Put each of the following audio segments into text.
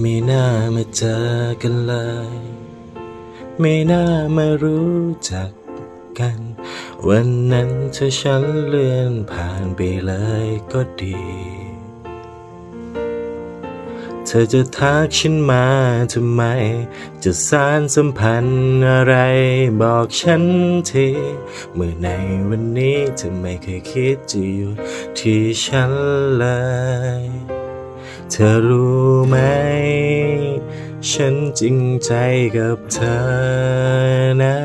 ไม่น่ามาเจอกันเลย ไม่น่ามารู้จักกัน วันนั้นถ้าฉันเลื่อนผ่านไปเลยก็ดี เธอจะทักฉันมาทำไม จะสารสัมพันธ์อะไรบอกฉันที เมื่อในวันนี้เธอไม่เคยคิดจะหยุดที่ฉันเลย เธอรู้ไหม ฉันจริงใจกับเธอนะ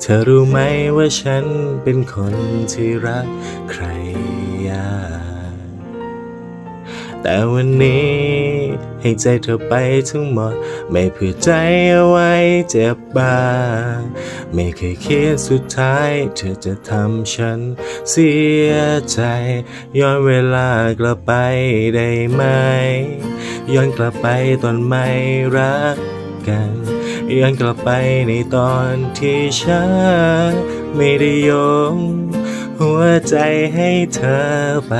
เธอรู้ไหมว่าฉันเป็นคนที่รักใครยาก แต่วันนี้ให้ใจเธอไปทั้งหมด ไม่เผื่อใจเอาไว้เจ็บบ้างไม่เคยคิดสุดท้าย เธอจะทำฉันเสียใจย้อนเวลากลับไปได้ไหม ย้อนกลับไปตอนไม่รักกันย้อนกลับไปในตอนที่ฉันไม่ได้โยง หัวใจให้เธอไป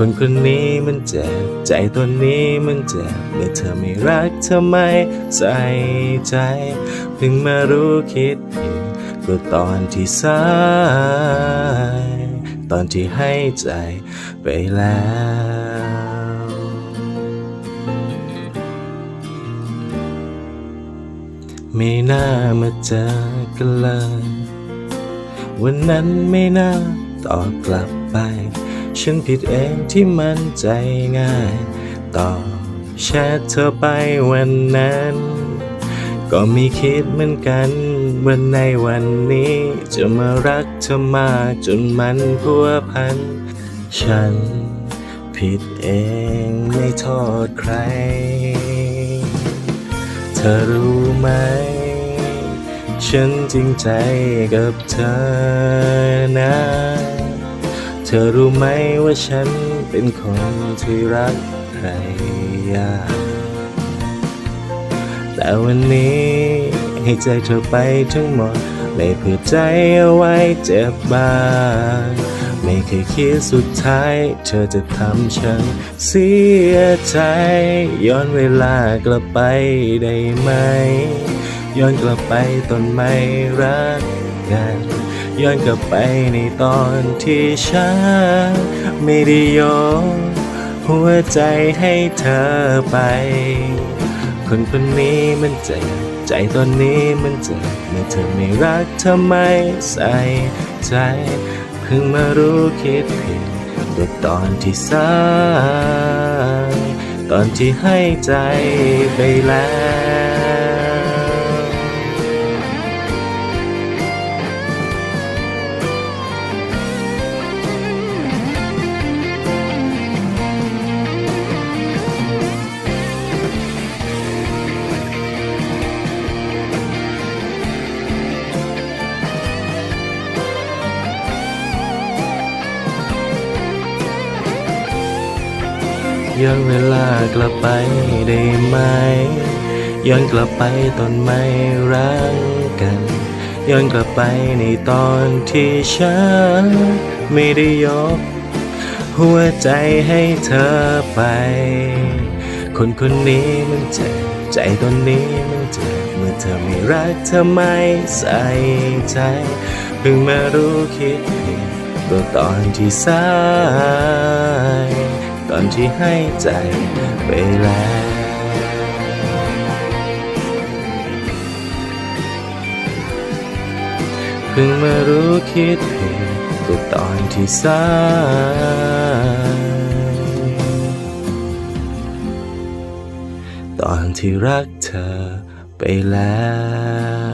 คนคนนี้มันเจ็บใจตัวนี้มันเจ็บเมื่อเธอไม่รักเธอไมใส่ใจเพิ่งมารู้คิดผิดก็ตอนที่สายตอนที่ให้ใจไปแล้วไม่น่ามาเจอกันเลย วันนั้นไม่น่าตอบกลับไป ฉันผิดเองที่มันใจง่ายตอบแชทเธอไปวันนั้น ก็ม่คิดเหมือนกันวันในวันนี้ จะมารักเธอมากจนมันพัวพัน ฉันผิดเองไม่โทษใคร เธอรู้ไหม ฉันจริงใจกับเธอนะ เธอรู้ไหมว่าฉันเป็นคนที่รักใครยากแต่วันนี้ให้ใจเธอไปทั้งหมด ไม่เผื่อใจเอาไว้เจ็บบ้างไม่เคยคิดสุดท้าย เธอจะทำฉันเสียใจ ย้อนเวลากลับไปได้ไหม ย้อนกลับไปตอนไม่รักกัน ย้อนกลับไปในตอนที่ฉันไม่ได้ยอมหัวใจให้เธอไป คนคนนี้มันเจ็บใจตอนนี้มันเจ็บเมื่อเธอไม่รักเธอไมใส่ใจ เพิ่งมารู้คิดผิดก็ตอนที่สายตอนที่ให้ใจไปแล้ว ย้อนเวลากลับไปได้ไหม ย้อนกลับไปตอนไม่รักกัน ย้อนกลับไปในตอนที่ฉันไม่ได้ยก หัวใจให้เธอไป คนคนนี้มันเจ็บใจตอนนี้มันเจ็บเมื่อเธอไม่รักเธอไม่ใส่ใจ เพิ่งมารู้คิดผิดก็ตอนที่สาย อนที่ให้ใจไปแล้วเพิ่งมารู้คิดผิดก็ตอนที่สายตอนที่รักเธอไปแล้ว